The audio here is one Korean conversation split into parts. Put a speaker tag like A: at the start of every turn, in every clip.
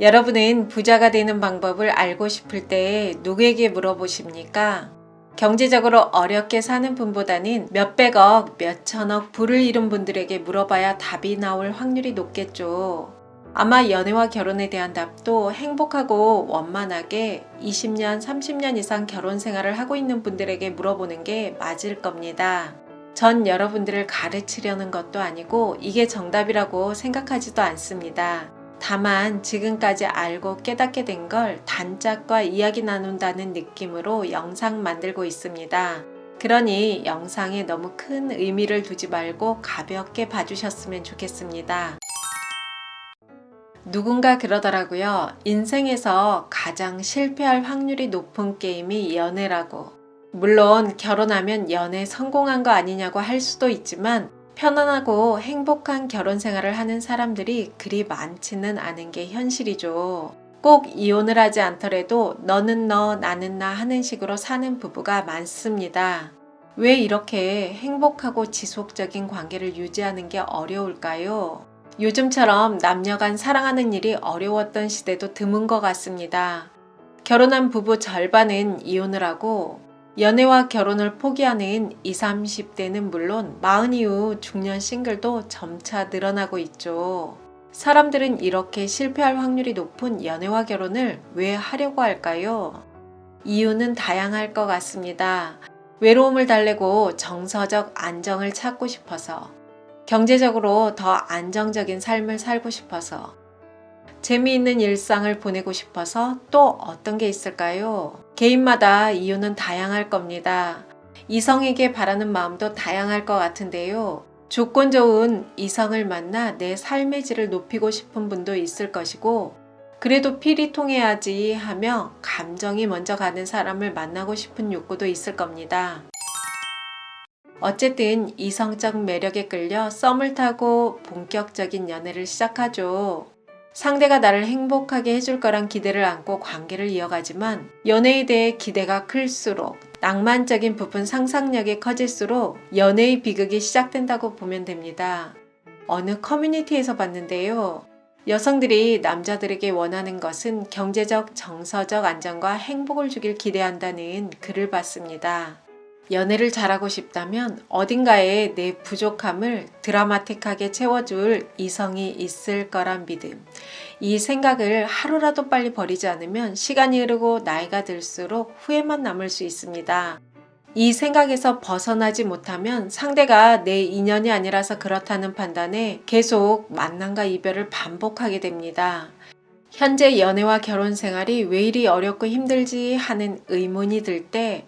A: 여러분은 부자가 되는 방법을 알고 싶을 때 누구에게 물어보십니까? 경제적으로 어렵게 사는 분보다는 몇백억, 몇천억 부를 이룬 분들에게 물어봐야 답이 나올 확률이 높겠죠. 아마 연애와 결혼에 대한 답도 행복하고 원만하게 20년, 30년 이상 결혼 생활을 하고 있는 분들에게 물어보는 게 맞을 겁니다. 전 여러분들을 가르치려는 것도 아니고 이게 정답이라고 생각하지도 않습니다. 다만 지금까지 알고 깨닫게 된 걸 단짝과 이야기 나눈다는 느낌으로 영상 만들고 있습니다. 그러니 영상에 너무 큰 의미를 두지 말고 가볍게 봐주셨으면 좋겠습니다. 누군가 그러더라고요. 인생에서 가장 실패할 확률이 높은 게임이 연애라고. 물론 결혼하면 연애 성공한 거 아니냐고 할 수도 있지만 편안하고 행복한 결혼 생활을 하는 사람들이 그리 많지는 않은 게 현실이죠. 꼭 이혼을 하지 않더라도 너는 너, 나는 나 하는 식으로 사는 부부가 많습니다. 왜 이렇게 행복하고 지속적인 관계를 유지하는 게 어려울까요? 요즘처럼 남녀 간 사랑하는 일이 어려웠던 시대도 드문 것 같습니다. 결혼한 부부 절반은 이혼을 하고 연애와 결혼을 포기하는 20, 30대는 물론 마흔 이후 중년 싱글도 점차 늘어나고 있죠. 사람들은 이렇게 실패할 확률이 높은 연애와 결혼을 왜 하려고 할까요? 이유는 다양할 것 같습니다. 외로움을 달래고 정서적 안정을 찾고 싶어서, 경제적으로 더 안정적인 삶을 살고 싶어서, 재미있는 일상을 보내고 싶어서 또 어떤 게 있을까요? 개인마다 이유는 다양할 겁니다. 이성에게 바라는 마음도 다양할 것 같은데요. 조건 좋은 이성을 만나 내 삶의 질을 높이고 싶은 분도 있을 것이고, 그래도 필이 통해야지 하며 감정이 먼저 가는 사람을 만나고 싶은 욕구도 있을 겁니다. 어쨌든 이성적 매력에 끌려 썸을 타고 본격적인 연애를 시작하죠. 상대가 나를 행복하게 해줄 거란 기대를 안고 관계를 이어가지만 연애에 대해 기대가 클수록 낭만적인 부분 상상력이 커질수록 연애의 비극이 시작된다고 보면 됩니다. 어느 커뮤니티에서 봤는데요. 여성들이 남자들에게 원하는 것은 경제적, 정서적 안정과 행복을 주길 기대한다는 글을 봤습니다. 연애를 잘하고 싶다면 어딘가에 내 부족함을 드라마틱하게 채워줄 이성이 있을 거란 믿음. 이 생각을 하루라도 빨리 버리지 않으면 시간이 흐르고 나이가 들수록 후회만 남을 수 있습니다. 이 생각에서 벗어나지 못하면 상대가 내 인연이 아니라서 그렇다는 판단에 계속 만남과 이별을 반복하게 됩니다. 현재 연애와 결혼 생활이 왜 이리 어렵고 힘들지 하는 의문이 들 때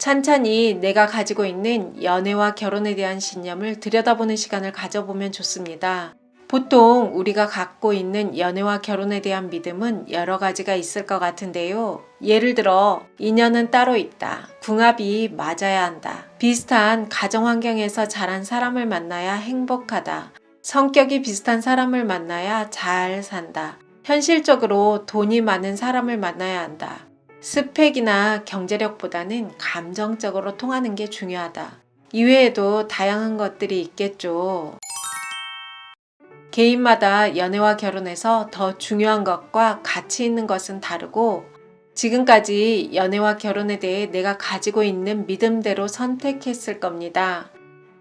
A: 찬찬히 내가 가지고 있는 연애와 결혼에 대한 신념을 들여다보는 시간을 가져보면 좋습니다. 보통 우리가 갖고 있는 연애와 결혼에 대한 믿음은 여러 가지가 있을 것 같은데요. 예를 들어, 인연은 따로 있다. 궁합이 맞아야 한다. 비슷한 가정 환경에서 자란 사람을 만나야 행복하다. 성격이 비슷한 사람을 만나야 잘 산다. 현실적으로 돈이 많은 사람을 만나야 한다. 스펙이나 경제력보다는 감정적으로 통하는 게 중요하다. 이외에도 다양한 것들이 있겠죠. 개인마다 연애와 결혼에서 더 중요한 것과 가치 있는 것은 다르고 지금까지 연애와 결혼에 대해 내가 가지고 있는 믿음대로 선택했을 겁니다.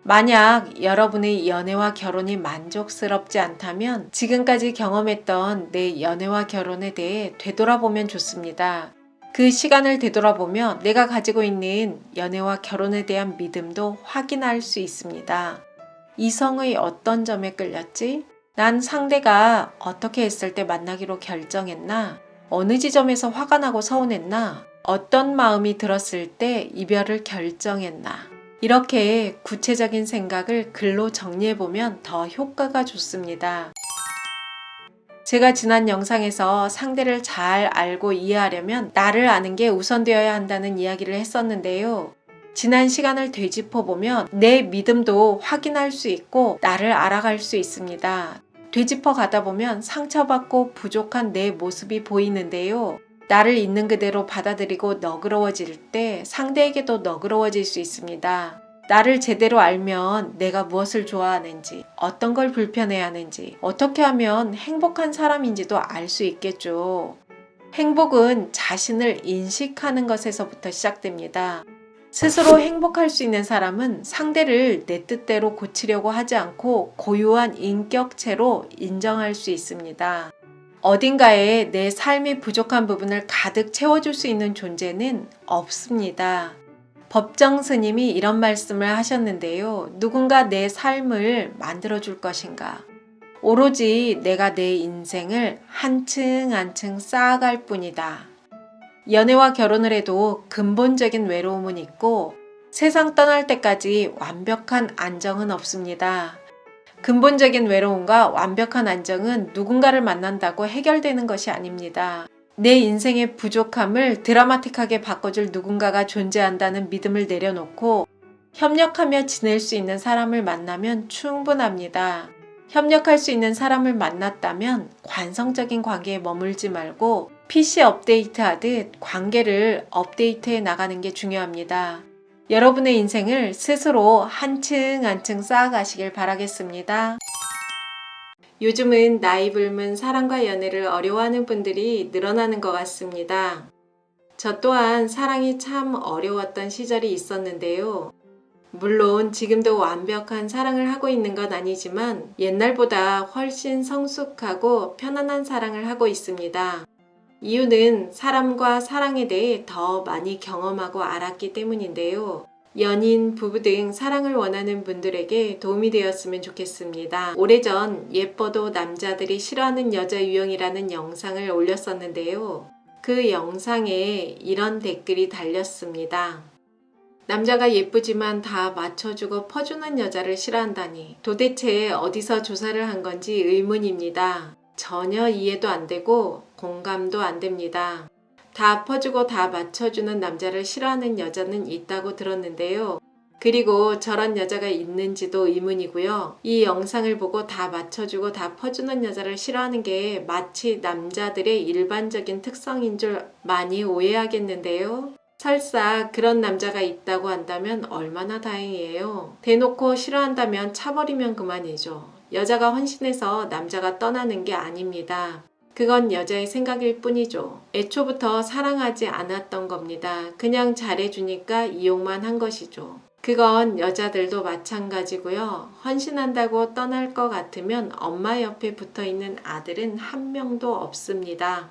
A: 만약 여러분의 연애와 결혼이 만족스럽지 않다면 지금까지 경험했던 내 연애와 결혼에 대해 되돌아보면 좋습니다. 그 시간을 되돌아보며 내가 가지고 있는 연애와 결혼에 대한 믿음도 확인할 수 있습니다. 이성의 어떤 점에 끌렸지? 난 상대가 어떻게 했을 때 만나기로 결정했나? 어느 지점에서 화가 나고 서운했나? 어떤 마음이 들었을 때 이별을 결정했나? 이렇게 구체적인 생각을 글로 정리해보면 더 효과가 좋습니다. 제가 지난 영상에서 상대를 잘 알고 이해하려면 나를 아는 게 우선되어야 한다는 이야기를 했었는데요. 지난 시간을 되짚어 보면 내 믿음도 확인할 수 있고 나를 알아갈 수 있습니다. 되짚어 가다 보면 상처받고 부족한 내 모습이 보이는데요. 나를 있는 그대로 받아들이고 너그러워질 때 상대에게도 너그러워질 수 있습니다. 나를 제대로 알면 내가 무엇을 좋아하는지, 어떤 걸 불편해 하는지, 어떻게 하면 행복한 사람인지도 알 수 있겠죠. 행복은 자신을 인식하는 것에서부터 시작됩니다. 스스로 행복할 수 있는 사람은 상대를 내 뜻대로 고치려고 하지 않고 고유한 인격체로 인정할 수 있습니다. 어딘가에 내 삶이 부족한 부분을 가득 채워줄 수 있는 존재는 없습니다. 법정 스님이 이런 말씀을 하셨는데요. 누군가 내 삶을 만들어 줄 것인가? 오로지 내가 내 인생을 한층 한층 쌓아갈 뿐이다. 연애와 결혼을 해도 근본적인 외로움은 있고 세상 떠날 때까지 완벽한 안정은 없습니다. 근본적인 외로움과 완벽한 안정은 누군가를 만난다고 해결되는 것이 아닙니다. 내 인생의 부족함을 드라마틱하게 바꿔줄 누군가가 존재한다는 믿음을 내려놓고 협력하며 지낼 수 있는 사람을 만나면 충분합니다. 협력할 수 있는 사람을 만났다면 관성적인 관계에 머물지 말고 PC 업데이트 하듯 관계를 업데이트해 나가는 게 중요합니다. 여러분의 인생을 스스로 한층 한층 쌓아가시길 바라겠습니다. 요즘은 나이 불문 사랑과 연애를 어려워하는 분들이 늘어나는 것 같습니다. 저 또한 사랑이 참 어려웠던 시절이 있었는데요. 물론 지금도 완벽한 사랑을 하고 있는 건 아니지만 옛날보다 훨씬 성숙하고 편안한 사랑을 하고 있습니다. 이유는 사람과 사랑에 대해 더 많이 경험하고 알았기 때문인데요. 연인, 부부 등 사랑을 원하는 분들에게 도움이 되었으면 좋겠습니다. 오래전 예뻐도 남자들이 싫어하는 여자 유형이라는 영상을 올렸었는데요. 그 영상에 이런 댓글이 달렸습니다. 남자가 예쁘지만 다 맞춰주고 퍼주는 여자를 싫어한다니 도대체 어디서 조사를 한 건지 의문입니다. 전혀 이해도 안 되고 공감도 안 됩니다. 다 퍼주고 다 맞춰주는 남자를 싫어하는 여자는 있다고 들었는데요. 그리고 저런 여자가 있는지도 의문이고요. 이 영상을 보고 다 맞춰주고 다 퍼주는 여자를 싫어하는 게 마치 남자들의 일반적인 특성인 줄 많이 오해하겠는데요. 설사 그런 남자가 있다고 한다면 얼마나 다행이에요. 대놓고 싫어한다면 차버리면 그만이죠. 여자가 헌신해서 남자가 떠나는 게 아닙니다. 그건 여자의 생각일 뿐이죠. 애초부터 사랑하지 않았던 겁니다. 그냥 잘해주니까 이용만 한 것이죠. 그건 여자들도 마찬가지고요. 헌신한다고 떠날 것 같으면 엄마 옆에 붙어 있는 아들은 한 명도 없습니다.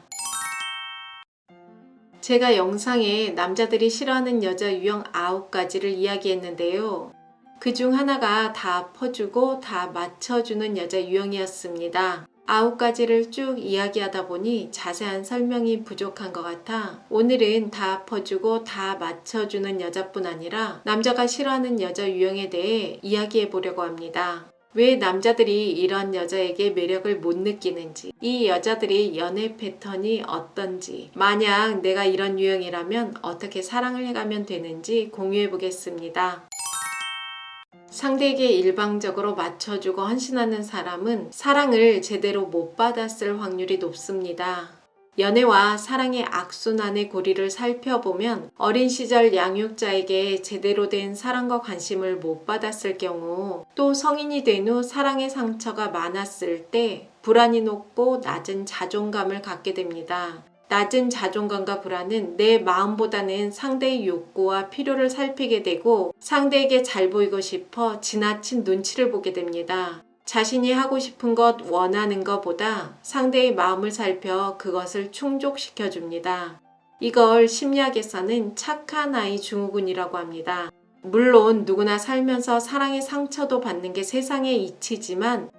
A: 제가 영상에 남자들이 싫어하는 여자 유형 9가지를 이야기했는데요. 그 중 하나가 다 퍼주고 다 맞춰주는 여자 유형이었습니다. 아홉 가지를 쭉 이야기하다 보니 자세한 설명이 부족한 것 같아 오늘은 다 퍼주고 다 맞춰주는 여자뿐 아니라 남자가 싫어하는 여자 유형에 대해 이야기해 보려고 합니다. 왜 남자들이 이런 여자에게 매력을 못 느끼는지, 이 여자들이 연애 패턴이 어떤지, 만약 내가 이런 유형이라면 어떻게 사랑을 해가면 되는지 공유해 보겠습니다. 상대에게 일방적으로 맞춰주고 헌신하는 사람은 사랑을 제대로 못 받았을 확률이 높습니다. 연애와 사랑의 악순환의 고리를 살펴보면 어린 시절 양육자에게 제대로 된 사랑과 관심을 못 받았을 경우 또 성인이 된 후 사랑의 상처가 많았을 때 불안이 높고 낮은 자존감을 갖게 됩니다. 낮은 자존감과 불안은 내 마음보다는 상대의 욕구와 필요를 살피게 되고 상대에게 잘 보이고 싶어 지나친 눈치를 보게 됩니다. 자신이 하고 싶은 것, 원하는 것보다 상대의 마음을 살펴 그것을 충족시켜 줍니다. 이걸 심리학에서는 착한 아이 증후군이라고 합니다. 물론 누구나 살면서 사랑의 상처도 받는 게 세상의 이치지만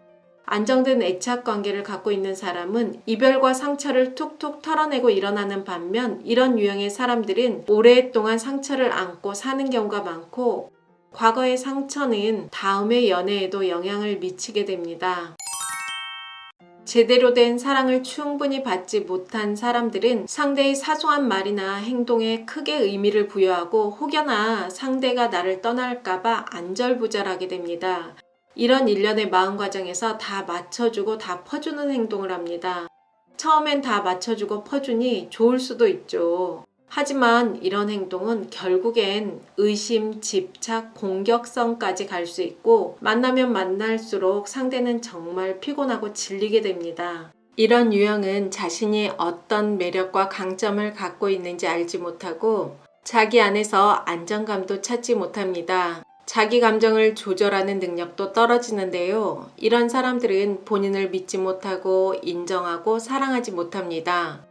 A: 안정된 애착 관계를 갖고 있는 사람은 이별과 상처를 툭툭 털어내고 일어나는 반면 이런 유형의 사람들은 오랫동안 상처를 안고 사는 경우가 많고 과거의 상처는 다음의 연애에도 영향을 미치게 됩니다. 제대로 된 사랑을 충분히 받지 못한 사람들은 상대의 사소한 말이나 행동에 크게 의미를 부여하고 혹여나 상대가 나를 떠날까봐 안절부절하게 됩니다. 이런 일련의 마음 과정에서 다 맞춰주고 다 퍼주는 행동을 합니다. 처음엔 다 맞춰주고 퍼주니 좋을 수도 있죠. 하지만 이런 행동은 결국엔 의심, 집착, 공격성까지 갈 수 있고 만나면 만날수록 상대는 정말 피곤하고 질리게 됩니다. 이런 유형은 자신이 어떤 매력과 강점을 갖고 있는지 알지 못하고 자기 안에서 안정감도 찾지 못합니다. 자기 감정을 조절하는 능력도 떨어지는데요. 이런 사람들은 본인을 믿지 못하고 인정하고 사랑하지 못합니다.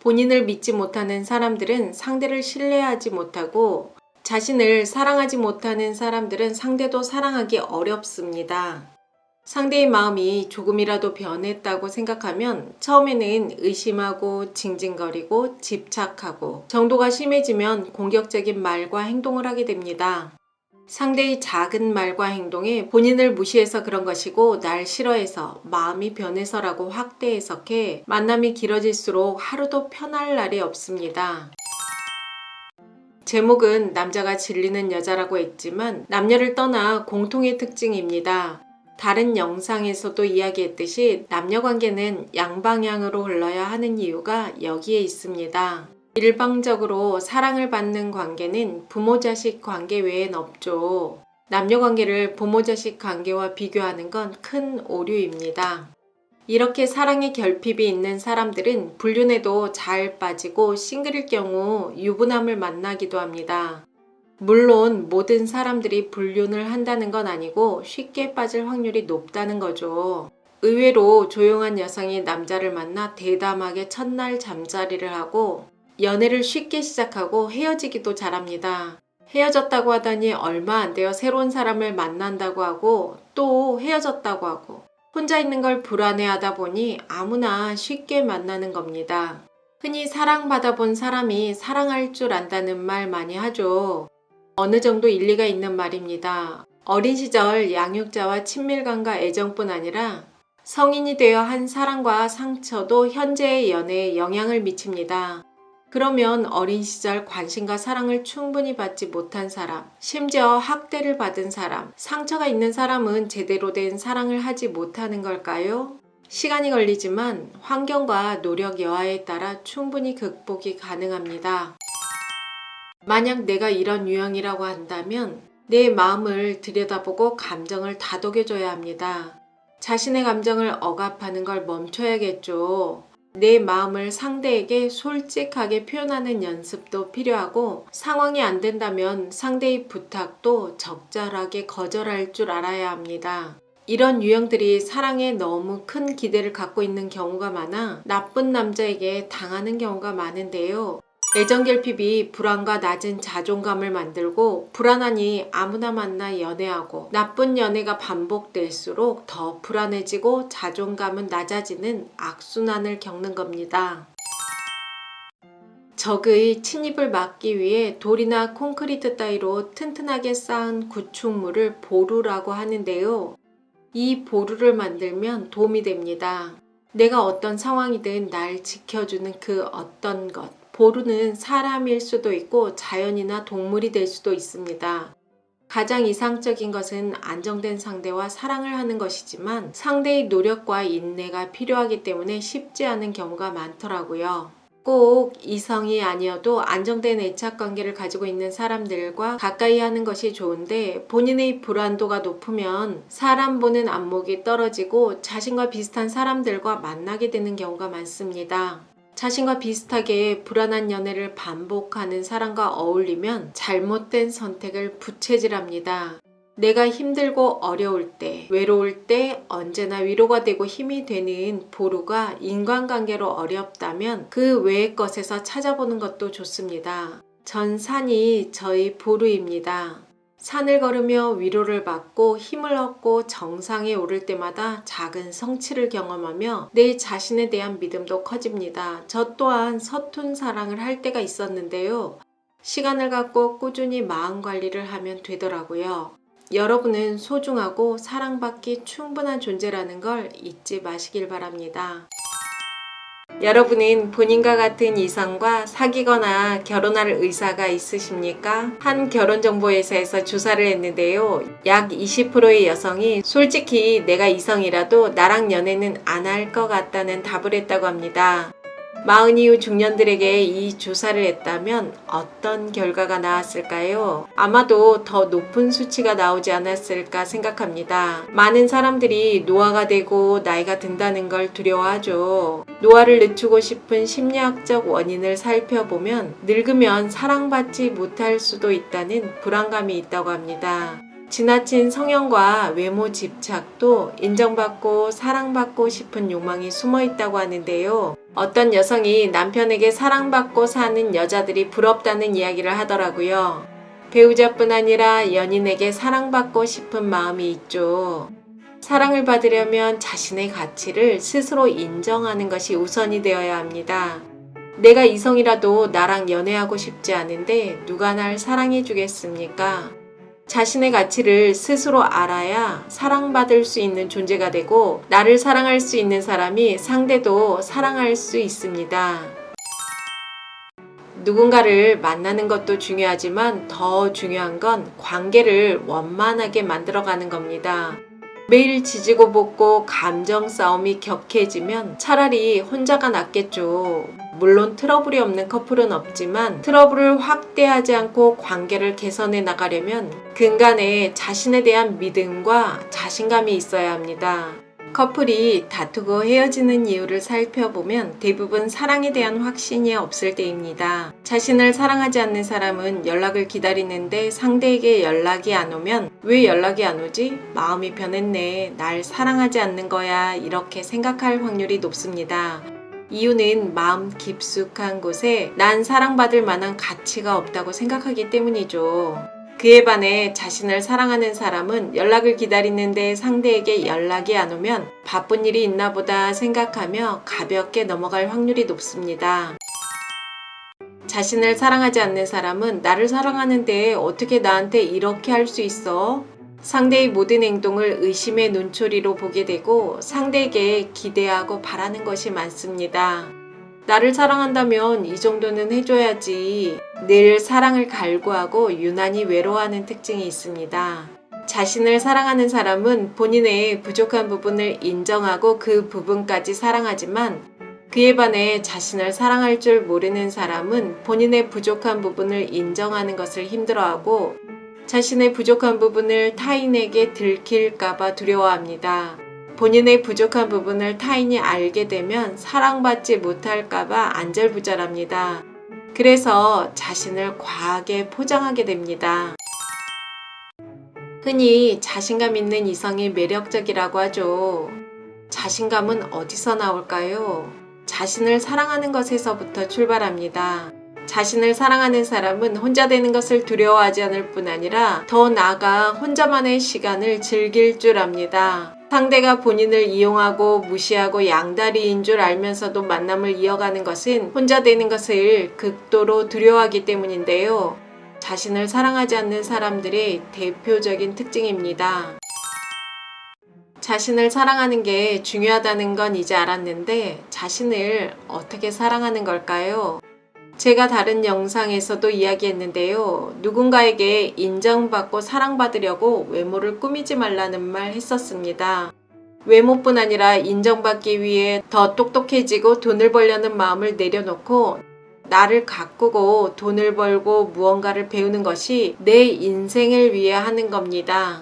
A: 본인을 믿지 못하는 사람들은 상대를 신뢰하지 못하고 자신을 사랑하지 못하는 사람들은 상대도 사랑하기 어렵습니다. 상대의 마음이 조금이라도 변했다고 생각하면 처음에는 의심하고 징징거리고 집착하고 정도가 심해지면 공격적인 말과 행동을 하게 됩니다. 상대의 작은 말과 행동에 본인을 무시해서 그런 것이고 날 싫어해서 마음이 변해서라고 확대 해석해 만남이 길어질수록 하루도 편할 날이 없습니다. 제목은 남자가 질리는 여자라고 했지만 남녀를 떠나 공통의 특징입니다. 다른 영상에서도 이야기했듯이 남녀 관계는 양방향으로 흘러야 하는 이유가 여기에 있습니다. 일방적으로 사랑을 받는 관계는 부모 자식 관계 외엔 없죠. 남녀 관계를 부모 자식 관계와 비교하는 건 큰 오류입니다. 이렇게 사랑의 결핍이 있는 사람들은 불륜에도 잘 빠지고 싱글일 경우 유부남을 만나기도 합니다. 물론 모든 사람들이 불륜을 한다는 건 아니고 쉽게 빠질 확률이 높다는 거죠. 의외로 조용한 여성이 남자를 만나 대담하게 첫날 잠자리를 하고 연애를 쉽게 시작하고 헤어지기도 잘합니다. 헤어졌다고 하더니 얼마 안 되어 새로운 사람을 만난다고 하고 또 헤어졌다고 하고 혼자 있는 걸 불안해하다 보니 아무나 쉽게 만나는 겁니다. 흔히 사랑받아 본 사람이 사랑할 줄 안다는 말 많이 하죠. 어느 정도 일리가 있는 말입니다. 어린 시절 양육자와 친밀감과 애정뿐 아니라 성인이 되어 한 사랑과 상처도 현재의 연애에 영향을 미칩니다. 그러면 어린 시절 관심과 사랑을 충분히 받지 못한 사람, 심지어 학대를 받은 사람, 상처가 있는 사람은 제대로 된 사랑을 하지 못하는 걸까요? 시간이 걸리지만 환경과 노력 여하에 따라 충분히 극복이 가능합니다. 만약 내가 이런 유형이라고 한다면 내 마음을 들여다보고 감정을 다독여줘야 합니다. 자신의 감정을 억압하는 걸 멈춰야겠죠. 내 마음을 상대에게 솔직하게 표현하는 연습도 필요하고 상황이 안 된다면 상대의 부탁도 적절하게 거절할 줄 알아야 합니다. 이런 유형들이 사랑에 너무 큰 기대를 갖고 있는 경우가 많아 나쁜 남자에게 당하는 경우가 많은데요. 애정 결핍이 불안과 낮은 자존감을 만들고 불안하니 아무나 만나 연애하고 나쁜 연애가 반복될수록 더 불안해지고 자존감은 낮아지는 악순환을 겪는 겁니다. 적의 침입을 막기 위해 돌이나 콘크리트 따위로 튼튼하게 쌓은 구축물을 보루라고 하는데요. 이 보루를 만들면 도움이 됩니다. 내가 어떤 상황이든 날 지켜주는 그 어떤 것, 보루는 사람일 수도 있고 자연이나 동물이 될 수도 있습니다. 가장 이상적인 것은 안정된 상대와 사랑을 하는 것이지만 상대의 노력과 인내가 필요하기 때문에 쉽지 않은 경우가 많더라고요. 꼭 이성이 아니어도 안정된 애착 관계를 가지고 있는 사람들과 가까이 하는 것이 좋은데 본인의 불안도가 높으면 사람 보는 안목이 떨어지고 자신과 비슷한 사람들과 만나게 되는 경우가 많습니다. 자신과 비슷하게 불안한 연애를 반복하는 사람과 어울리면 잘못된 선택을 부채질합니다. 내가 힘들고 어려울 때, 외로울 때 언제나 위로가 되고 힘이 되는 보루가 인간관계로 어렵다면 그 외의 것에서 찾아보는 것도 좋습니다. 전 산이 저희 보루입니다. 산을 걸으며 위로를 받고 힘을 얻고 정상에 오를 때마다 작은 성취를 경험하며 내 자신에 대한 믿음도 커집니다. 저 또한 서툰 사랑을 할 때가 있었는데요. 시간을 갖고 꾸준히 마음 관리를 하면 되더라고요. 여러분은 소중하고 사랑받기 충분한 존재라는 걸 잊지 마시길 바랍니다. 여러분은 본인과 같은 이성과 사귀거나 결혼할 의사가 있으십니까? 한 결혼정보회사에서 조사를 했는데요. 약 20%의 여성이 솔직히 내가 이성이라도 나랑 연애는 안 할 것 같다는 답을 했다고 합니다. 마흔 이후 중년들에게 이 조사를 했다면 어떤 결과가 나왔을까요? 아마도 더 높은 수치가 나오지 않았을까 생각합니다. 많은 사람들이 노화가 되고 나이가 든다는 걸 두려워하죠. 노화를 늦추고 싶은 심리학적 원인을 살펴보면 늙으면 사랑받지 못할 수도 있다는 불안감이 있다고 합니다. 지나친 성형과 외모 집착도 인정받고 사랑받고 싶은 욕망이 숨어 있다고 하는데요. 어떤 여성이 남편에게 사랑받고 사는 여자들이 부럽다는 이야기를 하더라고요. 배우자뿐 아니라 연인에게 사랑받고 싶은 마음이 있죠. 사랑을 받으려면 자신의 가치를 스스로 인정하는 것이 우선이 되어야 합니다. 내가 이성이라도 나랑 연애하고 싶지 않은데 누가 날 사랑해 주겠습니까? 자신의 가치를 스스로 알아야 사랑받을 수 있는 존재가 되고 나를 사랑할 수 있는 사람이 상대도 사랑할 수 있습니다. 누군가를 만나는 것도 중요하지만 더 중요한 건 관계를 원만하게 만들어가는 겁니다. 매일 지지고 볶고 감정 싸움이 격해지면 차라리 혼자가 낫겠죠. 물론 트러블이 없는 커플은 없지만 트러블을 확대하지 않고 관계를 개선해 나가려면 근간에 자신에 대한 믿음과 자신감이 있어야 합니다. 커플이 다투고 헤어지는 이유를 살펴보면 대부분 사랑에 대한 확신이 없을 때입니다. 자신을 사랑하지 않는 사람은 연락을 기다리는데 상대에게 연락이 안 오면 왜 연락이 안 오지? 마음이 변했네. 날 사랑하지 않는 거야. 이렇게 생각할 확률이 높습니다. 이유는 마음 깊숙한 곳에 난 사랑받을 만한 가치가 없다고 생각하기 때문이죠. 그에 반해 자신을 사랑하는 사람은 연락을 기다리는데 상대에게 연락이 안 오면 바쁜 일이 있나 보다 생각하며 가볍게 넘어갈 확률이 높습니다. 자신을 사랑하지 않는 사람은 나를 사랑하는데 어떻게 나한테 이렇게 할 수 있어? 상대의 모든 행동을 의심의 눈초리로 보게 되고 상대에게 기대하고 바라는 것이 많습니다. 나를 사랑한다면 이 정도는 해줘야지. 늘 사랑을 갈구하고 유난히 외로워하는 특징이 있습니다. 자신을 사랑하는 사람은 본인의 부족한 부분을 인정하고 그 부분까지 사랑하지만 그에 반해 자신을 사랑할 줄 모르는 사람은 본인의 부족한 부분을 인정하는 것을 힘들어하고 자신의 부족한 부분을 타인에게 들킬까봐 두려워합니다. 본인의 부족한 부분을 타인이 알게 되면 사랑받지 못할까봐 안절부절합니다. 그래서 자신을 과하게 포장하게 됩니다. 흔히 자신감 있는 이성이 매력적이라고 하죠. 자신감은 어디서 나올까요? 자신을 사랑하는 것에서부터 출발합니다. 자신을 사랑하는 사람은 혼자 되는 것을 두려워하지 않을 뿐 아니라 더 나아가 혼자만의 시간을 즐길 줄 압니다. 상대가 본인을 이용하고 무시하고 양다리인 줄 알면서도 만남을 이어가는 것은 혼자 되는 것을 극도로 두려워하기 때문인데요. 자신을 사랑하지 않는 사람들의 대표적인 특징입니다. 자신을 사랑하는 게 중요하다는 건 이제 알았는데 자신을 어떻게 사랑하는 걸까요? 제가 다른 영상에서도 이야기했는데요. 누군가에게 인정받고 사랑받으려고 외모를 꾸미지 말라는 말 했었습니다. 외모뿐 아니라 인정받기 위해 더 똑똑해지고 돈을 벌려는 마음을 내려놓고 나를 가꾸고 돈을 벌고 무언가를 배우는 것이 내 인생을 위해 하는 겁니다.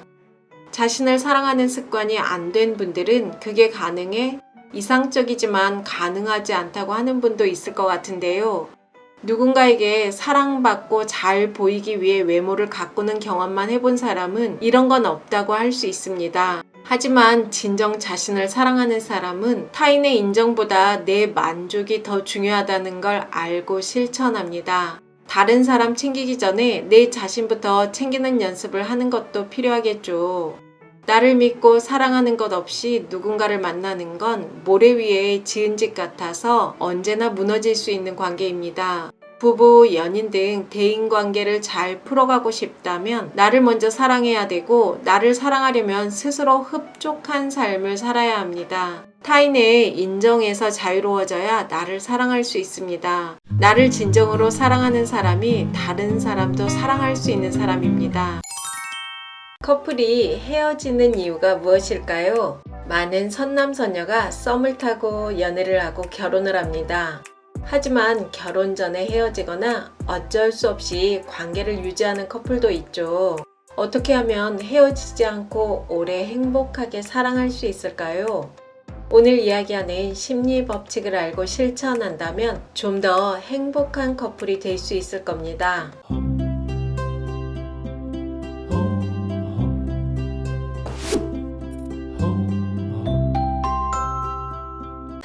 A: 자신을 사랑하는 습관이 안 된 분들은 그게 가능해? 이상적이지만 가능하지 않다고 하는 분도 있을 것 같은데요. 누군가에게 사랑받고 잘 보이기 위해 외모를 가꾸는 경험만 해본 사람은 이런 건 없다고 할 수 있습니다. 하지만 진정 자신을 사랑하는 사람은 타인의 인정보다 내 만족이 더 중요하다는 걸 알고 실천합니다. 다른 사람 챙기기 전에 내 자신부터 챙기는 연습을 하는 것도 필요하겠죠. 나를 믿고 사랑하는 것 없이 누군가를 만나는 건 모래 위에 지은 집 같아서 언제나 무너질 수 있는 관계입니다. 부부, 연인 등 대인 관계를 잘 풀어가고 싶다면 나를 먼저 사랑해야 되고 나를 사랑하려면 스스로 흡족한 삶을 살아야 합니다. 타인의 인정에서 자유로워져야 나를 사랑할 수 있습니다. 나를 진정으로 사랑하는 사람이 다른 사람도 사랑할 수 있는 사람입니다. 커플이 헤어지는 이유가 무엇일까요? 많은 선남선녀가 썸을 타고 연애를 하고 결혼을 합니다. 하지만 결혼 전에 헤어지거나 어쩔 수 없이 관계를 유지하는 커플도 있죠. 어떻게 하면 헤어지지 않고 오래 행복하게 사랑할 수 있을까요? 오늘 이야기하는 심리 법칙을 알고 실천한다면 좀 더 행복한 커플이 될 수 있을 겁니다.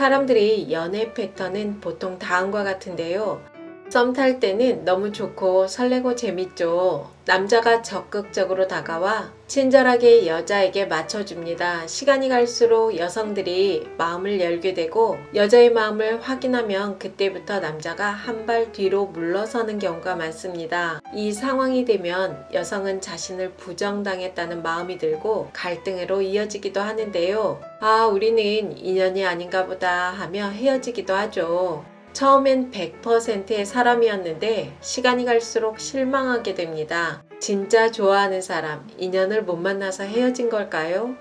A: 사람들이 연애 패턴은 보통 다음과 같은데요. 썸 탈 때는 너무 좋고 설레고 재밌죠. 남자가 적극적으로 다가와 친절하게 여자에게 맞춰줍니다. 시간이 갈수록 여성들이 마음을 열게 되고 여자의 마음을 확인하면 그때부터 남자가 한 발 뒤로 물러서는 경우가 많습니다. 이 상황이 되면 여성은 자신을 부정당했다는 마음이 들고 갈등으로 이어지기도 하는데요. 아, 우리는 인연이 아닌가 보다 하며 헤어지기도 하죠. 처음엔 100%의 사람이었는데 시간이 갈수록 실망하게 됩니다. 진짜 좋아하는 사람, 인연을 못 만나서 헤어진 걸까요?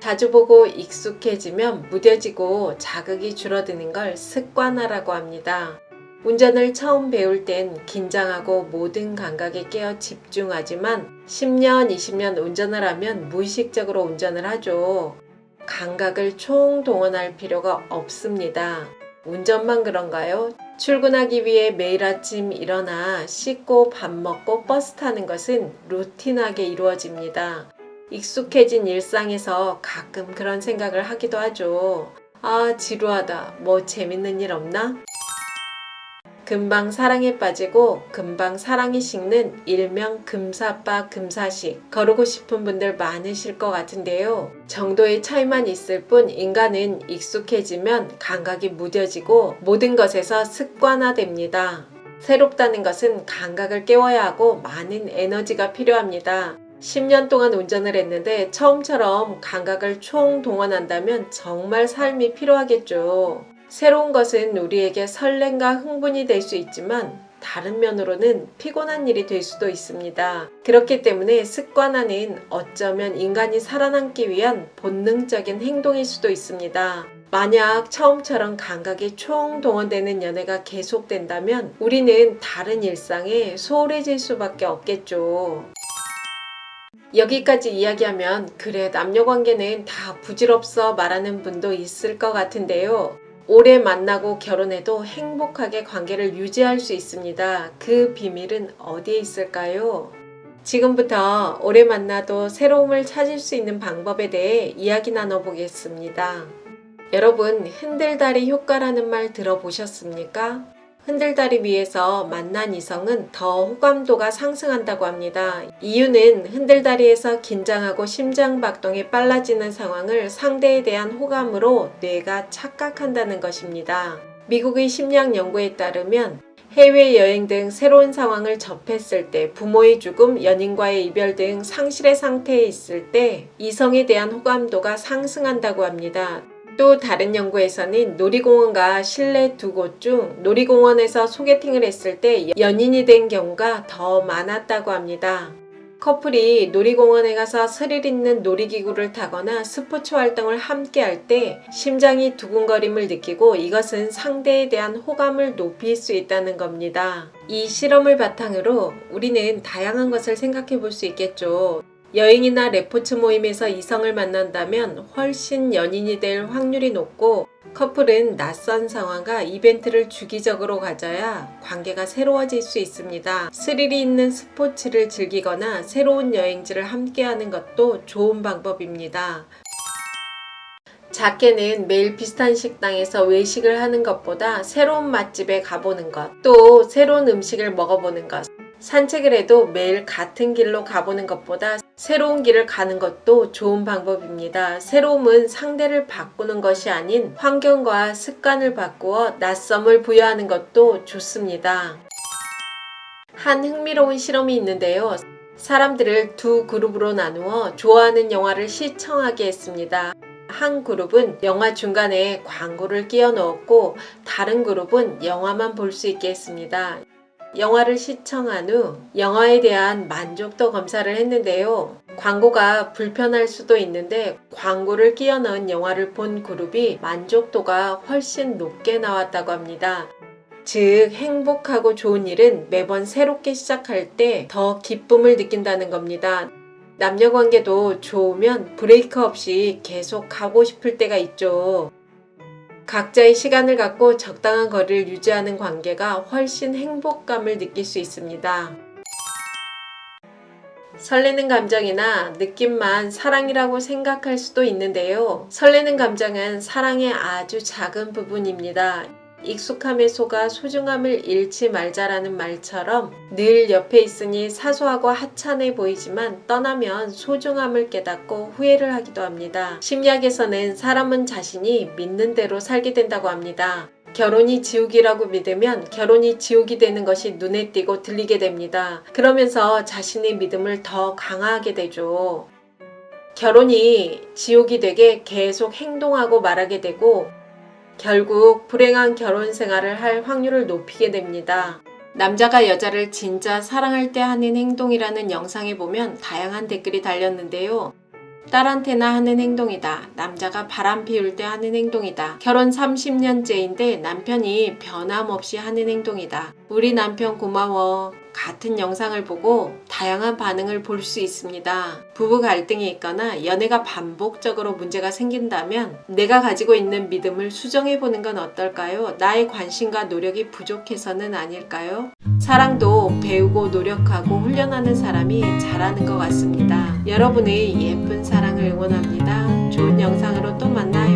A: 자주 보고 익숙해지면 무뎌지고 자극이 줄어드는 걸 습관화라고 합니다. 운전을 처음 배울 땐 긴장하고 모든 감각에 깨어 집중하지만 10년, 20년 운전을 하면 무의식적으로 운전을 하죠. 감각을 총동원할 필요가 없습니다. 운전만 그런가요? 출근하기 위해 매일 아침 일어나 씻고 밥 먹고 버스 타는 것은 루틴하게 이루어집니다. 익숙해진 일상에서 가끔 그런 생각을 하기도 하죠. 아, 지루하다. 뭐 재밌는 일 없나? 금방 사랑에 빠지고 금방 사랑이 식는 일명 금사빠 금사식 거르고 싶은 분들 많으실 것 같은데요. 정도의 차이만 있을 뿐 인간은 익숙해지면 감각이 무뎌지고 모든 것에서 습관화됩니다. 새롭다는 것은 감각을 깨워야 하고 많은 에너지가 필요합니다. 10년 동안 운전을 했는데 처음처럼 감각을 총동원한다면 정말 삶이 필요하겠죠. 새로운 것은 우리에게 설렘과 흥분이 될 수 있지만 다른 면으로는 피곤한 일이 될 수도 있습니다. 그렇기 때문에 습관화는 어쩌면 인간이 살아남기 위한 본능적인 행동일 수도 있습니다. 만약 처음처럼 감각이 총동원되는 연애가 계속된다면 우리는 다른 일상에 소홀해질 수밖에 없겠죠. 여기까지 이야기하면 그래 남녀 관계는 다 부질없어 말하는 분도 있을 것 같은데요. 오래 만나고 결혼해도 행복하게 관계를 유지할 수 있습니다. 그 비밀은 어디에 있을까요? 지금부터 오래 만나도 새로움을 찾을 수 있는 방법에 대해 이야기 나눠보겠습니다. 여러분, 흔들다리 효과라는 말 들어보셨습니까? 흔들다리 위에서 만난 이성은 더 호감도가 상승한다고 합니다. 이유는 흔들다리에서 긴장하고 심장박동이 빨라지는 상황을 상대에 대한 호감으로 뇌가 착각한다는 것입니다. 미국의 심리학 연구에 따르면 해외여행 등 새로운 상황을 접했을 때 부모의 죽음, 연인과의 이별 등 상실의 상태에 있을 때 이성에 대한 호감도가 상승한다고 합니다. 또 다른 연구에서는 놀이공원과 실내 두 곳 중 놀이공원에서 소개팅을 했을 때 연인이 된 경우가 더 많았다고 합니다. 커플이 놀이공원에 가서 스릴 있는 놀이기구를 타거나 스포츠 활동을 함께 할 때 심장이 두근거림을 느끼고 이것은 상대에 대한 호감을 높일 수 있다는 겁니다. 이 실험을 바탕으로 우리는 다양한 것을 생각해 볼 수 있겠죠. 여행이나 레포츠 모임에서 이성을 만난다면 훨씬 연인이 될 확률이 높고 커플은 낯선 상황과 이벤트를 주기적으로 가져야 관계가 새로워질 수 있습니다. 스릴이 있는 스포츠를 즐기거나 새로운 여행지를 함께하는 것도 좋은 방법입니다. 작게는 매일 비슷한 식당에서 외식을 하는 것보다 새로운 맛집에 가보는 것, 또 새로운 음식을 먹어보는 것, 산책을 해도 매일 같은 길로 가보는 것보다 새로운 길을 가는 것도 좋은 방법입니다. 새로움은 상대를 바꾸는 것이 아닌 환경과 습관을 바꾸어 낯섦을 부여하는 것도 좋습니다. 한 흥미로운 실험이 있는데요. 사람들을 두 그룹으로 나누어 좋아하는 영화를 시청하게 했습니다. 한 그룹은 영화 중간에 광고를 끼워 넣었고 다른 그룹은 영화만 볼 수 있게 했습니다. 영화를 시청한 후 영화에 대한 만족도 검사를 했는데요. 광고가 불편할 수도 있는데 광고를 끼워 넣은 영화를 본 그룹이 만족도가 훨씬 높게 나왔다고 합니다. 즉, 행복하고 좋은 일은 매번 새롭게 시작할 때 더 기쁨을 느낀다는 겁니다. 남녀 관계도 좋으면 브레이크 없이 계속 가고 싶을 때가 있죠. 각자의 시간을 갖고 적당한 거리를 유지하는 관계가 훨씬 행복감을 느낄 수 있습니다. 설레는 감정이나 느낌만 사랑이라고 생각할 수도 있는데요. 설레는 감정은 사랑의 아주 작은 부분입니다. 익숙함에 속아 소중함을 잃지 말자라는 말처럼 늘 옆에 있으니 사소하고 하찮아 보이지만 떠나면 소중함을 깨닫고 후회를 하기도 합니다. 심리학에서는 사람은 자신이 믿는 대로 살게 된다고 합니다. 결혼이 지옥이라고 믿으면 결혼이 지옥이 되는 것이 눈에 띄고 들리게 됩니다. 그러면서 자신의 믿음을 더 강화하게 되죠. 결혼이 지옥이 되게 계속 행동하고 말하게 되고 결국 불행한 결혼 생활을 할 확률을 높이게 됩니다. 남자가 여자를 진짜 사랑할 때 하는 행동이라는 영상에 보면 다양한 댓글이 달렸는데요. 딸한테나 하는 행동이다. 남자가 바람 피울 때 하는 행동이다. 결혼 30년째인데 남편이 변함없이 하는 행동이다. 우리 남편 고마워. 같은 영상을 보고 다양한 반응을 볼 수 있습니다. 부부 갈등이 있거나 연애가 반복적으로 문제가 생긴다면 내가 가지고 있는 믿음을 수정해 보는 건 어떨까요? 나의 관심과 노력이 부족해서는 아닐까요? 사랑도 배우고 노력하고 훈련하는 사람이 잘하는 것 같습니다. 여러분의 예쁜 사랑을 응원합니다. 좋은 영상으로 또 만나